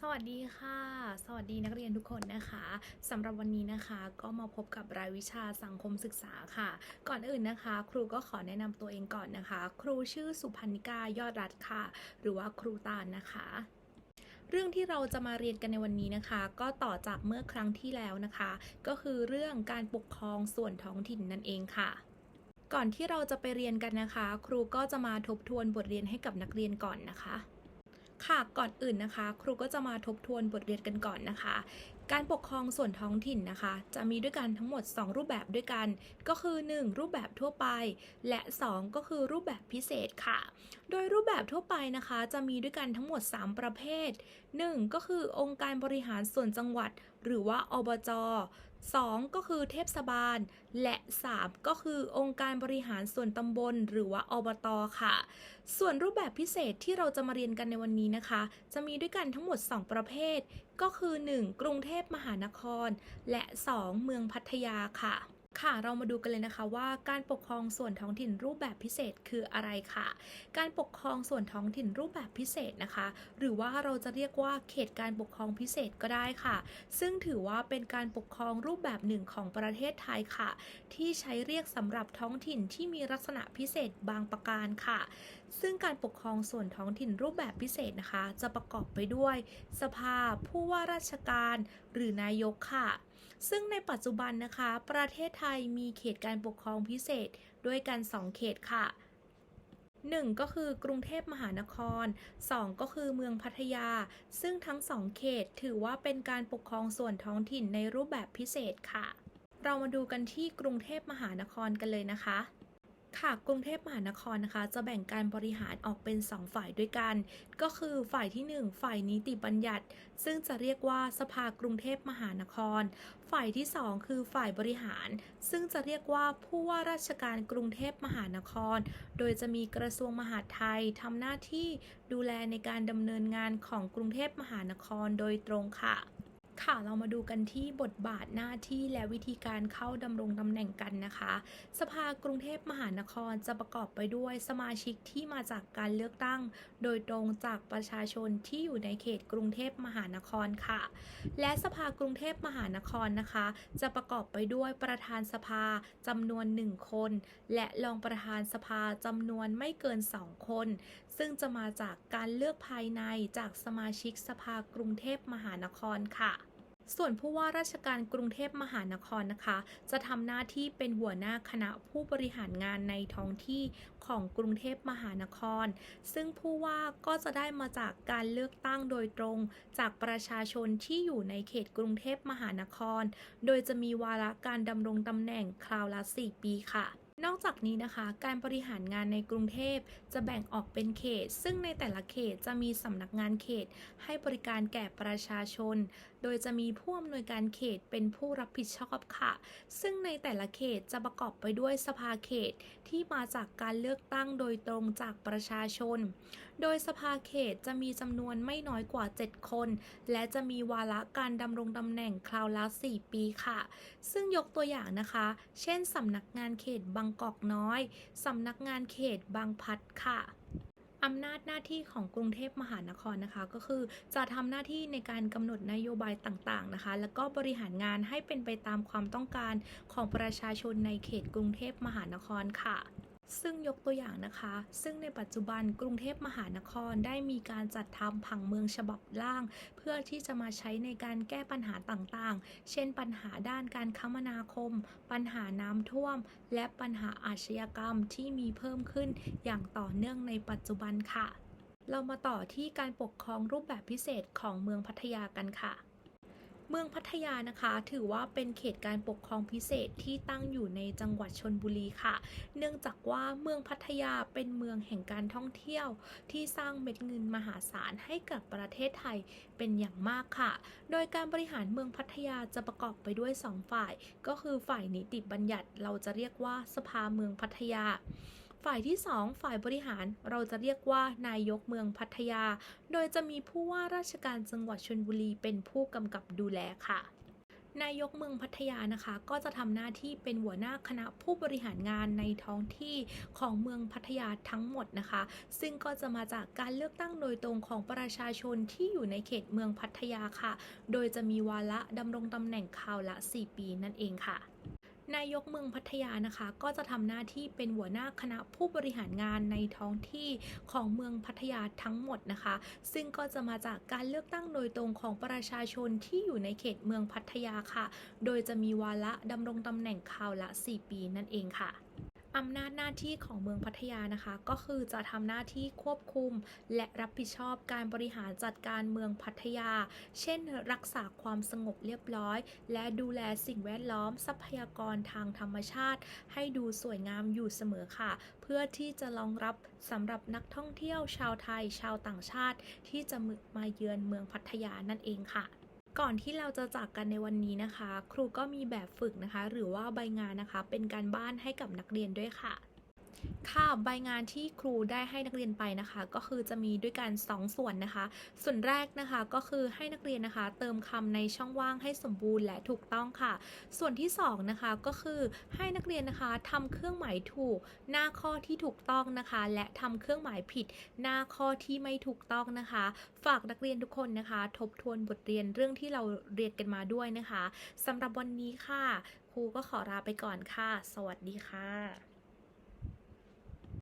สวัสดีค่ะ สวัสดีนักเรียนทุกคนนะคะสำหรับวันนี้นะคะก็มาพบกับรายวิชาสังคมศึกษาค่ะ ก่อนอื่นนะคะ ครูก็ขอแนะนำตัวเองก่อนนะคะ ครูชื่อสุพันิกายอดรัตน์ค่ะ หรือว่าครูตาลนะคะเรื่องที่เราจะมาเรียนกันในวันนี้นะคะ ก็ต่อจากเมื่อครั้งที่แล้วนะคะ ก็คือเรื่องการปกครองส่วนท้องถิ่นนั่นเองค่ะ ก่อนที่เราจะไปเรียนกันนะคะ ครูก็จะมาทบทวนบทเรียนให้กับนักเรียนก่อนนะคะ ค่ะก่อนอื่นนะคะ ครูก็จะมาทบทวนบทเรียนกันก่อนนะคะ การปกครองส่วนท้องถิ่นนะคะ จะมีด้วยกันทั้งหมด 2 รูปแบบด้วยกัน ก็คือ 1. รูปแบบทั่วไป และ 2 ก็คือรูปแบบพิเศษค่ะ โดยรูปแบบทั่วไปนะคะ จะมีด้วยกันทั้งหมด 3 ประเภท 1. ก็คือองค์การบริหารส่วนจังหวัด หรือว่าอบจ 2. ก็คือเทศบาล และ 3 ก็คือองค์การบริหารส่วนตำบล หรือว่าอบตค่ะ ส่วนรูปแบบพิเศษที่เราจะมาเรียนกันในวันนี้นะคะ จะมีด้วยกันทั้งหมด 2 ประเภท ก็คือ 1. กรุงเทพมหานคร และ 2. เมืองพัทยาค่ะ ค่ะเรามาดูกันเลยนะคะว่าการปกครองส่วนท้องถิ่นรูปแบบพิเศษคืออะไรค่ะ การปกครองส่วนท้องถิ่นรูปแบบพิเศษนะคะ หรือว่าเราจะเรียกว่าเขตการปกครองพิเศษก็ได้ค่ะ ซึ่งถือว่าเป็นการปกครองรูปแบบหนึ่งของประเทศไทยค่ะ ที่ใช้เรียกสำหรับท้องถิ่นที่มีลักษณะพิเศษบางประการค่ะ ซึ่งการปกครองส่วนท้องถิ่นรูปแบบพิเศษนะคะ จะประกอบไปด้วย สภาผู้ว่าราชการ หรือนายกค่ะ ซึ่งในปัจจุบันนะคะ ประเทศไทยมีเขตการปกครองพิเศษด้วยกัน 2 เขตค่ะ 1 ก็คือกรุงเทพมหานคร 2 ก็คือเมืองพัทยา ซึ่งทั้ง2เขตถือว่าเป็นการปกครองส่วนท้องถิ่นในรูปแบบพิเศษค่ะ เรามาดูกันที่กรุงเทพมหานครกันเลยนะคะ ค่ะกรุงเทพมหานครนะคะ จะแบ่งการบริหารออกเป็น 2 ฝ่ายด้วยกัน ก็คือฝ่ายที่ 1 ฝ่ายนิติบัญญัติ ซึ่งจะเรียกว่าสภากรุงเทพมหานคร ฝ่ายที่ 2 คือฝ่ายบริหาร ซึ่งจะเรียกว่าผู้ว่าราชการกรุงเทพมหานคร โดยจะมีกระทรวงมหาดไทยทำหน้าที่ดูแลในการดำเนินงานของกรุงเทพมหานครโดยตรงค่ะ ค่ะเรามาดูกันที่บทบาทหน้าที่และวิธีการเข้าดำรงตำแหน่งกันนะคะ สภากรุงเทพมหานครจะประกอบไปด้วยสมาชิกที่มาจากการเลือกตั้ง โดยตรงจากประชาชนที่อยู่ในเขตกรุงเทพมหานครค่ะ และสภากรุงเทพมหานครนะคะ จะประกอบไปด้วยประธานสภาจำนวนหนึ่งคน และรองประธานสภาจำนวนไม่เกิน 2 คน ซึ่งจะมาจากการเลือกภายในจากสมาชิกสภากรุงเทพมหานครค่ะ ส่วนผู้ว่าราชการกรุงเทพมหานครนะคะ จะทำหน้าที่เป็นหัวหน้าคณะผู้บริหารงานในท้องที่ของกรุงเทพมหานคร ซึ่งผู้ว่าก็จะได้มาจากการเลือกตั้งโดยตรงจากประชาชนที่อยู่ในเขตกรุงเทพมหานคร โดยจะมีวาระการดำรงตำแหน่งคราวละ 4 ปีค่ะ นอกจากนี้นะคะ การบริหารงานในกรุงเทพจะแบ่งออกเป็นเขต ซึ่งในแต่ละเขตจะมีสำนักงานเขต ให้บริการแก่ประชาชน โดยจะมีผู้อำนวยการเขตเป็นผู้รับผิดชอบค่ะ ซึ่งในแต่ละเขตจะประกอบไปด้วยสภาเขตที่มาจากการเลือกตั้งโดยตรงจากประชาชน โดยสภาเขตจะมีจำนวนไม่น้อยกว่า 7 คน และจะมีวาระการดำรงตำแหน่งคราวละ 4 ปีค่ะ ซึ่งยกตัวอย่างนะคะ เช่นสำนักงานเขตบางกอกน้อย สำนักงานเขตบางพัดค่ะอำนาจหน้าที่ของกรุงเทพมหานครนะคะ ก็คือจะทำหน้าที่ในการกำหนดนโยบายต่างๆนะคะ แล้วก็บริหารงานให้เป็นไปตามความต้องการของประชาชนในเขตกรุงเทพมหานครค่ะ ซึ่งยกตัวอย่างนะคะ ซึ่งในปัจจุบันกรุงเทพมหานครได้มีการจัดทำผังเมืองฉบับล่าง เพื่อที่จะมาใช้ในการแก้ปัญหาต่างๆ เช่นปัญหาด้านการคมนาคม ปัญหาน้ำท่วม และปัญหาอาชญากรรมที่มีเพิ่มขึ้นอย่างต่อเนื่องในปัจจุบันค่ะ เรามาต่อที่การปกครองรูปแบบพิเศษของเมืองพัทยากันค่ะ เมืองพัทยานะคะ ถือว่าเป็นเขตการปกครองพิเศษที่ตั้งอยู่ในจังหวัดชนบุรีค่ะ เนื่องจากว่าเมืองพัทยาเป็นเมืองแห่งการท่องเที่ยว ที่สร้างเม็ดเงินมหาศาลให้กับประเทศไทยเป็นอย่างมากค่ะ โดยการบริหารเมืองพัทยาจะประกอบไปด้วย 2 ฝ่าย ก็คือฝ่ายนิติบัญญัติเราจะเรียกว่าสภาเมืองพัทยา ฝ่ายที่ 2 ฝ่ายบริหารเราจะเรียกว่านายกเมืองพัทยา โดยจะมีผู้ว่าราชการจังหวัดชลบุรีเป็นผู้กำกับดูแลค่ะนายกเมืองพัทยานะคะ ก็จะทำหน้าที่เป็นหัวหน้าคณะผู้บริหารงานในท้องที่ของเมืองพัทยาทั้งหมดนะคะ ซึ่งก็จะมาจากการเลือกตั้งโดยตรงของประชาชนที่อยู่ในเขตเมืองพัทยาค่ะ โดยจะมีวาระดำรงตำแหน่งคราวละ 4 ปีนั่นเองค่ะ นายกเมืองพัทยานะคะ ก็จะทำหน้าที่เป็นหัวหน้าคณะผู้บริหารงานในท้องที่ของเมืองพัทยาทั้งหมดนะคะ ซึ่งก็จะมาจากการเลือกตั้งโดยตรงของประชาชนที่อยู่ในเขตเมืองพัทยาค่ะ โดยจะมีวาระดำรงตำแหน่งคราวละ 4 ปีนั่นเองค่ะ อำนาจหน้าที่ของเมืองพัทยานะคะ ก็คือจะทำหน้าที่ควบคุม และรับผิดชอบการบริหารจัดการเมืองพัทยา เช่น รักษาความสงบเรียบร้อย และดูแลสิ่งแวดล้อมทรัพยากรทางธรรมชาติ ให้ดูสวยงามอยู่เสมอค่ะ เพื่อที่จะรองรับสำหรับนักท่องเที่ยวชาวไทยชาวต่างชาติ ที่จะมาเยือนเมืองพัทยานั่นเองค่ะ ก่อนที่เราจะจากกันในวันนี้นะคะ ครูก็มีแบบฝึกนะคะ หรือว่าใบงานนะคะ เป็นการบ้านให้กับนักเรียนด้วยค่ะ ค่ะใบงานที่ครูได้ให้นักเรียนไปนะคะ ก็คือจะมีด้วยกัน 2 ส่วนนะคะ ส่วนแรกนะคะก็คือให้นักเรียนนะคะ เติมคำในช่องว่างให้สมบูรณ์และถูกต้องค่ะ ส่วนที่2นะคะก็คือให้นักเรียนนะคะทำเครื่องหมายถูกหน้าข้อที่ถูกต้องนะคะ และทำเครื่องหมายผิด หน้าข้อที่ไม่ถูกต้องนะคะ ฝากนักเรียนทุกคนนะคะ ทบทวนบทเรียนเรื่องที่เราเรียนกันมาด้วยนะคะสำหรับวันนี้ค่ะ ครูก็ขอลาไปก่อนค่ะ สวัสดีค่ะ